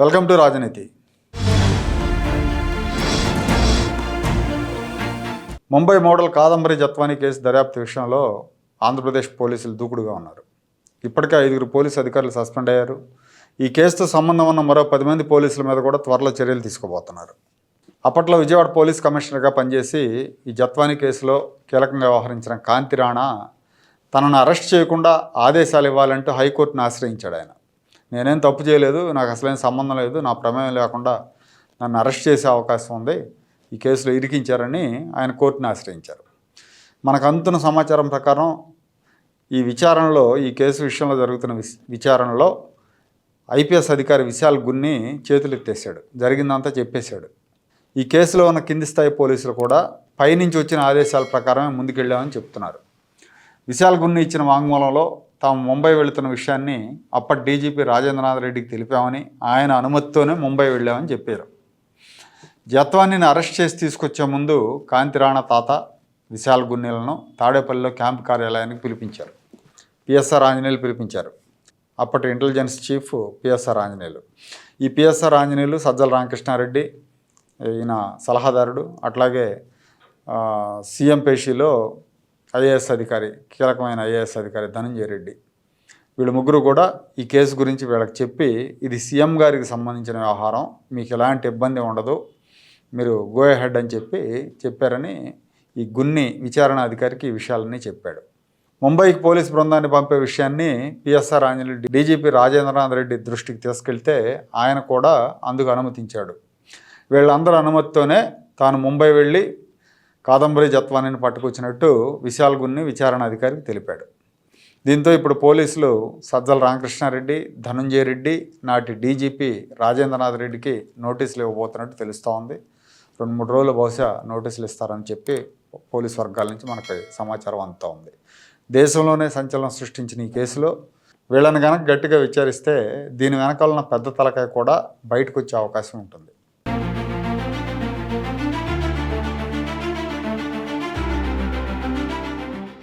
Welcome to Rajneeti. Mumbai model Kadambari Jatwani case దర్యాప్తు విషయంలో ఆంధ్రప్రదేశ్ పోలీసులు దూకుడుగా ఉన్నారు. ఇప్పటికే ఐదుగురు పోలీసు అధికారులు సస్పెండ్ అయ్యారు. ఈ కేసుతో సంబంధం ఉన్న మరో పది మంది పోలీసుల మీద కూడా త్వరలో చర్యలు తీసుకోబోతున్నారు. అప్పట్లో విజయవాడ పోలీస్ కమిషనర్గా పనిచేసి ఈ జత్వానీ కేసులో కీలకంగా వ్యవహరించిన కాంతి రాణా తనను అరెస్ట్ చేయకుండా ఆదేశాలు ఇవ్వాలంటూ హైకోర్టును ఆశ్రయించాడు ఆయన. నేనేం తప్పు చేయలేదు నాకు అసలేం సంబంధం లేదు నా ప్రమేయం లేకుండా నన్ను అరెస్ట్ చేసే అవకాశం ఉంది. ఈ కేసులో ఇరికించారని ఆయన కోర్టును ఆశ్రయించారు. మనకు అందుతున్న సమాచారం ప్రకారం ఈ విచారణలో ఈ కేసు విషయంలో జరుగుతున్న విచారణలో ఐపీఎస్ అధికారి విశాల్ గున్ని చేతులెత్తేసాడు జరిగిందంతా చెప్పేశాడు. ఈ కేసులో ఉన్న కింది స్థాయి పోలీసులు కూడా పైనుంచి వచ్చిన ఆదేశాల ప్రకారమే ముందుకెళ్ళామని చెప్తున్నారు. విశాల్ గున్ని ఇచ్చిన వాంగ్మూలంలో తాము ముంబై వెళుతున్న విషయాన్ని అప్పటి డీజీపీ రాజేంద్రనాథ్ రెడ్డికి తెలిపామని ఆయన అనుమతితోనే ముంబై వెళ్ళామని చెప్పారు. జత్వాన్ని అరెస్ట్ చేసి తీసుకొచ్చే ముందు కాంతిరాణ తాత విశాల్ గున్నెలను తాడేపల్లిలో క్యాంప్ కార్యాలయానికి పిలిపించారు. పిఎస్ఆర్ ఆంజనేయులు పిలిపించారు. అప్పటి ఇంటెలిజెన్స్ చీఫ్ పిఎస్ఆర్ ఆంజనేయులు. ఈ పిఎస్ఆర్ ఆంజనేయులు సజ్జల రామకృష్ణారెడ్డి ఈయన సలహాదారుడు అట్లాగే సీఎం పేషీలో ఐఏఎస్ అధికారి కీలకమైన ఐఏఎస్ అధికారి ధనంజయ రెడ్డి. వీళ్ళు ముగ్గురు కూడా ఈ కేసు గురించి వీళ్ళకి చెప్పి ఇది సీఎం గారికి సంబంధించిన వ్యవహారం మీకు ఎలాంటి ఇబ్బంది ఉండదు మీరు గో హెడ్ అని చెప్పి చెప్పారని ఈ గున్ని విచారణ అధికారికి ఈ విషయాలన్నీ చెప్పాడు. ముంబైకి పోలీస్ బృందాన్ని పంపే విషయాన్ని పిఎస్ఆర్ ఆంజనేయులు డీజీపీ రాజేంద్రనాథ్ రెడ్డి దృష్టికి తీసుకెళ్తే ఆయన కూడా అందుకు అనుమతించాడు. వీళ్ళందరి అనుమతితోనే తాను ముంబై వెళ్ళి కాదంబరి జత్వానిని పట్టుకొచ్చినట్టు విశాల్ గున్ని విచారణ అధికారికి తెలిపాడు. దీంతో ఇప్పుడు పోలీసులు సజ్జల రామకృష్ణారెడ్డి ధనుంజయ రెడ్డి నాటి డీజీపీ రాజేంద్రనాథ్ రెడ్డికి నోటీసులు ఇవ్వబోతున్నట్టు తెలుస్తూ ఉంది రెండు మూడు రోజులు బహుశా నోటీసులు ఇస్తారని చెప్పి పోలీస్ వర్గాల నుంచి మనకు సమాచారం అందుతూ ఉంది దేశంలోనే సంచలనం సృష్టించిన ఈ కేసులో వీళ్ళని కనుక గట్టిగా విచారిస్తే దీని వెనకాలన్న పెద్ద తలకాయ కూడా బయటకు వచ్చే అవకాశం ఉంటుంది.